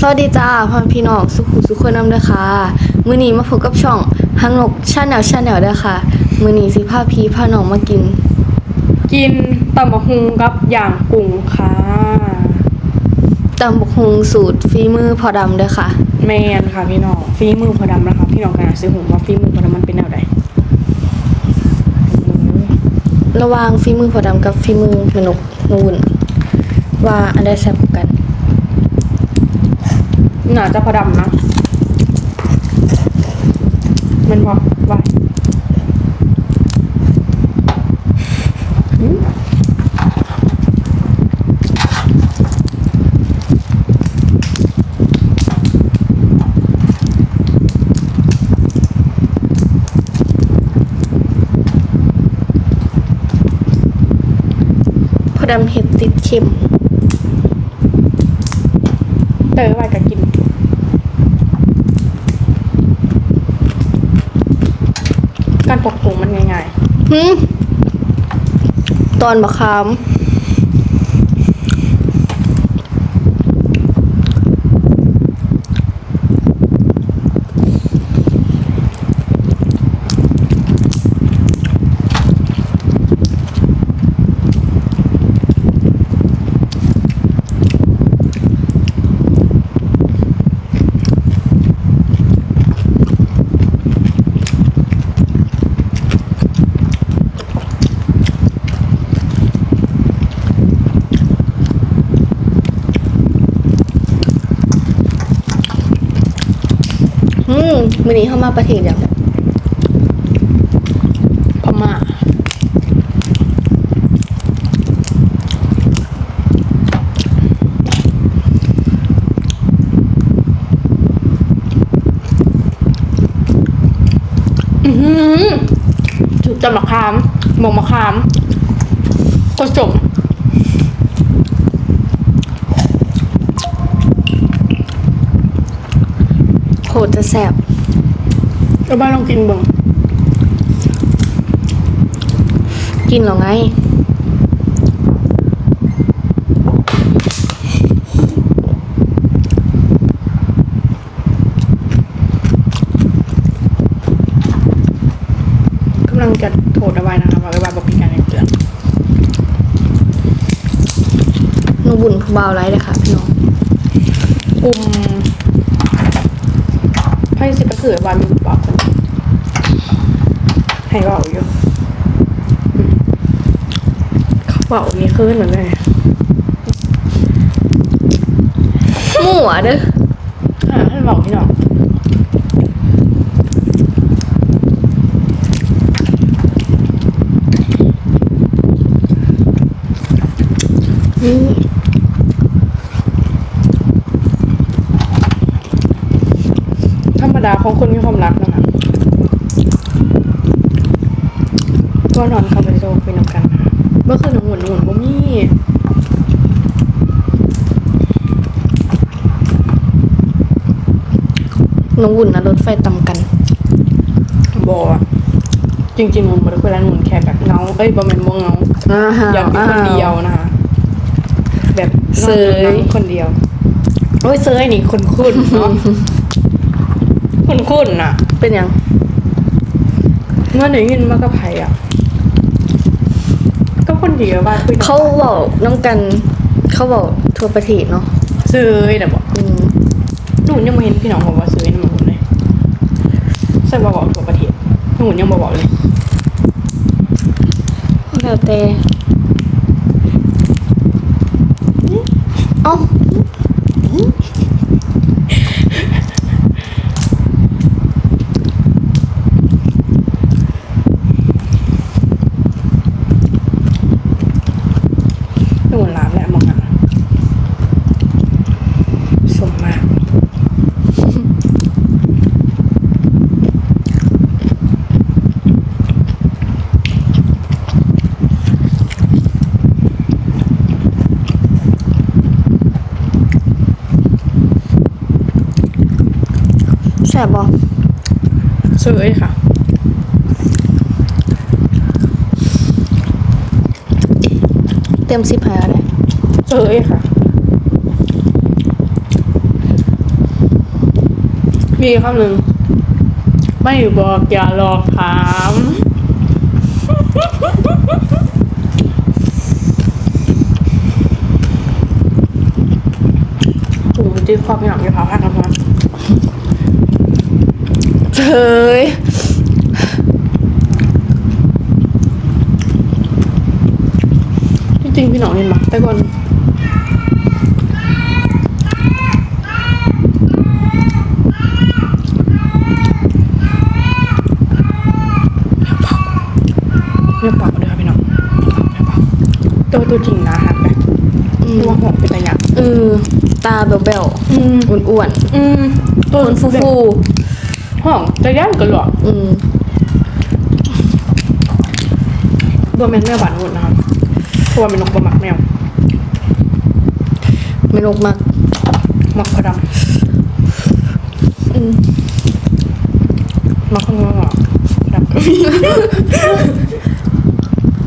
สวัสดีจ้าพ่อแม่พี่น้องสุขุสุขคนนำเด้อค่ะ มื้อนี้มาพบกับช่องฮังนกชาแนลชาแนลเด้อค่ะ มื้อนี้สิพาพี่พาน้องมากิน กินตำบักฮุงกับอย่างกุ้งค่ะตำบักฮุงสูตรฝีมือพอดำเด้อค่ะ แมนค่ะพี่น้องฝีมือพอดำนะคะพี่น้องกันซื้อหุงว่าฝีมือพอดำมันเป็นแนวใดอืมระหว่างฝีมือพอดำกับฝีมือแม่นกนูนว่าอันใดแซ่บกว่ากัน หน่าจะพอดำนะ มันบอกว่าอืมพอดำเห็ดติดเค็ม เตอไว้ก็กินการปกปรุงมันง่ายๆตอนบักคาม อื มมื้อนี้เข้ามาประเทศอย่างไรๆพม่าอือหือจุดจะมะขามหมกมะขามผสมโคตรจะแซ่บ ก็บ้านลองกินเบิ่งกินเหรอไง กำลังจะโทษเอาไว้นะคะว่าไว้ว่าบอกพี่การอย่างเตือนหนูบุญผู้บ่าวไรเลยค่ะพี่น้องกลุ่ม ไพ่สิบก็คือว่ามีบอกคนให้เว่าอยู่อืมเขาเว่ามีขึ้นเหมือนเลยหมูอะเด้ออ่าให้บอกพี่น้อง นี่ ธรรมดาของ คนมีความรักนะคะก็นอนเข้าไปโซไปนำกันนะคะเมื่อคืนหนุ่มหนุ่มหนุ่มบ่มีน้องบุญนะรถไฟตำกันบอะจริงๆหนุ่มบ่ได้คุยแล้วหนุ่มแค่แบบเงาเอ้ยบ่แม่นบ่เงาอยากอยู่คนเดียวนะคะแบบเซยนอนคนเดียวโอ้ยเซยนี่คุณคุณเนาะ คุณคุณน่ะ เป็นยังเมื่อหนูยินมากกับไผ่อะ ก็คนเดียวว่าคุยเขาบอกน้ำกันเขาบอกทั่วประเทศเนาะเซยนะบอกอืมหนูยังไม่เห็นพี่น้องบอกว่าเซยนะมาผมเลยใส่บอกบอกทั่วประเทศหนูยังบอกบอกเลยแล้วแต่เอ้า หนูร้านแหละมองอะสมมาก แซ่บบ่เซยค่ะเต็มสิบหาเลยเซยค่ะมีคำหนึ่ง ไม่บอกอย่าหลอกถามโอ้โหจีความเป็นหนังจะพาพักกันมา เฮ้ยจริงๆพี่หน้องเห็นไหมแต่ก่อนเรียบเปล่าเลยค่ะพี่น้องตัวตัวจริงนะฮักนะตัวหอมเป็นตะหยักเออตาแบ๊วอืมๆอ้วนอืมๆคนฟูฟู หอมจะย่างกันหรอๆอืมตัวแมนแมวบานหมดนะครับเพราะว่าเป็นนกบะหมักแมวไม่นกมากหมักพอดอืมำหมักข้างนอกดำ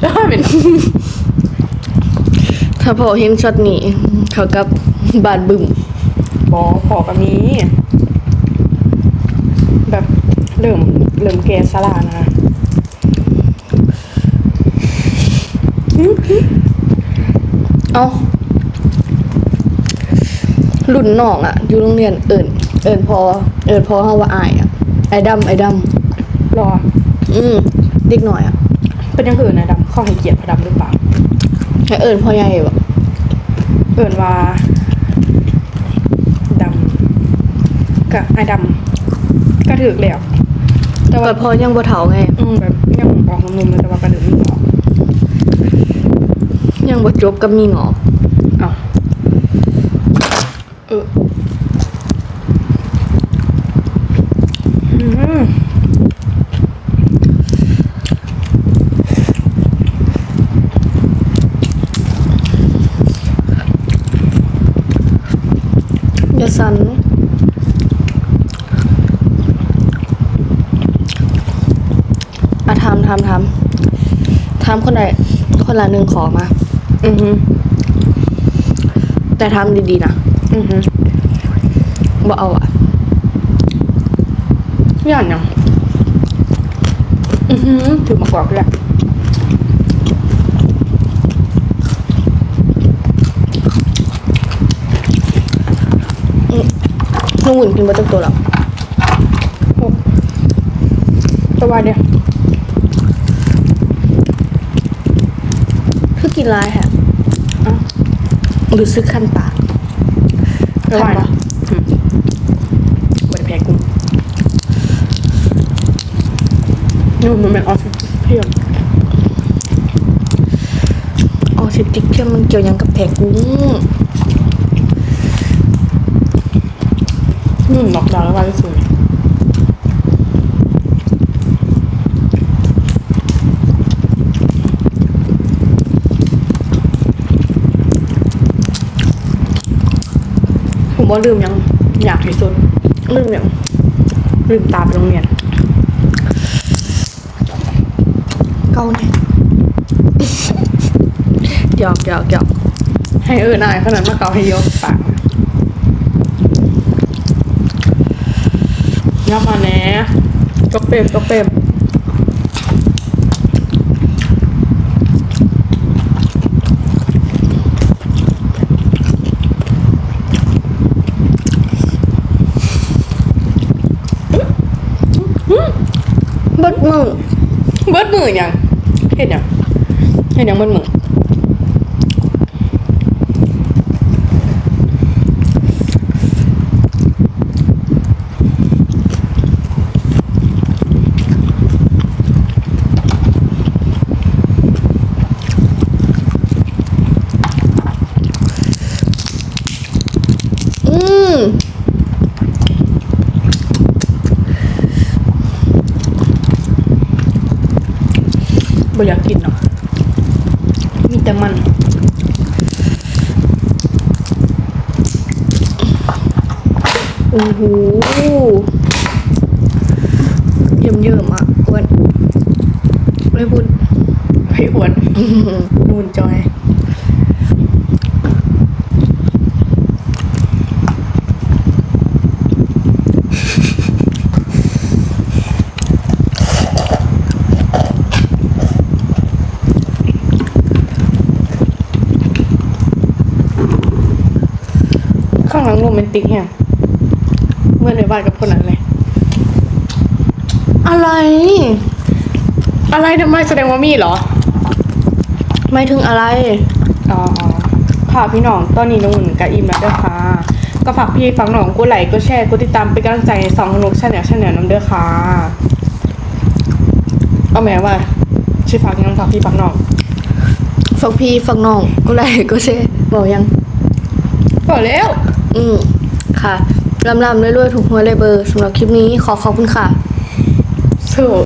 ได้เป็นถ้าพอเห็นช็อตนี้ เขากับบาดบึ้มบอพอกับนี้ แบบเริ่มเริ่มแกสลานะเอ้ารุ่นน้องอะอยู่โรงเรียนเอิญเอิญพอ เอิญพอเฮาว่าอายอะไอ้ดำไอ้ดรอำอืมเด็กหน่อยอะเป็นยังอื่นนะดำเข้าให้เกียรติพอดำหรือเปล่าให้เอิญพ่อใหญ่แบบเอินว่าดำกับไอ้ดำ ก็ถือแล้วแต่ว่าแต่พอยังบ่เฒ่าไง อืมแบบยังออกนมๆเลยแต่ว่ากระดึงไม่ออกยังบ่จบกับมีหงอก เอาเอออืม อย่าสั่นอะทำทำทำทำ คนใดคนละหนึ่งขอมา อือฮึแต่ทำดีๆนะ อือฮึบ่เอาอะย่านยังอือฮึถือมากรอกด้วยลุงหุ่นกินบ่จักตัวหรอกโอ้ตัววายเดียวคือ กินหลายแฮะเอ้ารู้สึกคันปากตัววายคันปะอืมบริแพ้กุ้งนี่มันเป็นออฟฟิศเพียงออเซปติกเทียมมันเกี่ยวหยังกับแผลกุ้งนี่มันล็อกดาวน์แล้วว่าที่สุด ผมว่าลืมยังอยากที่สุดเรื่องอย่างลืมตาไปโรงเรียนเกาเนี่ยหยอกหยอกหยอกให้เออนายขนาดมาเกาให้ยกปากยับมาแหน่จกเปรมจกเปรม มือเบิดมือยังเห็นยังเห็นยังเบิดมืออืม บ่อยากกินหรอกมีแต่มันโอ้โหเยิ่มเยิ่มๆอะอ้วนไม่พูดไผ่อ้วนนูนจอย อางหลังโรแมนติกแฮงเมื่อในบ้านกับคนนั้นเลย อะไร อะไรทำไมแสดงว่ามีเหรอ ไม่ถึงอะไร อ๋อค่ะพี่น้อง ตอนนี้น้องหุ่นกับอิมแล้วเด้อค่ะ ก็ฝากพี่ฝากน้องกดไลค์กดแชร์กดติดตามเป็นกำลังใจให้สองนกชาแนลชาแนลน้ำเด้อค่ะเอาแม้ว่าชื่อฝากยังฝากพี่ฝากน้องฝักพี่ฝักน้องก็ไลค์ก็แชร์บอกยังบอกแล้ว อืมค่ะลำลำเรวยๆถูกหวยเลยเบอร์สำหรับคลิปนี้ขอขอบคุณค่ะสู้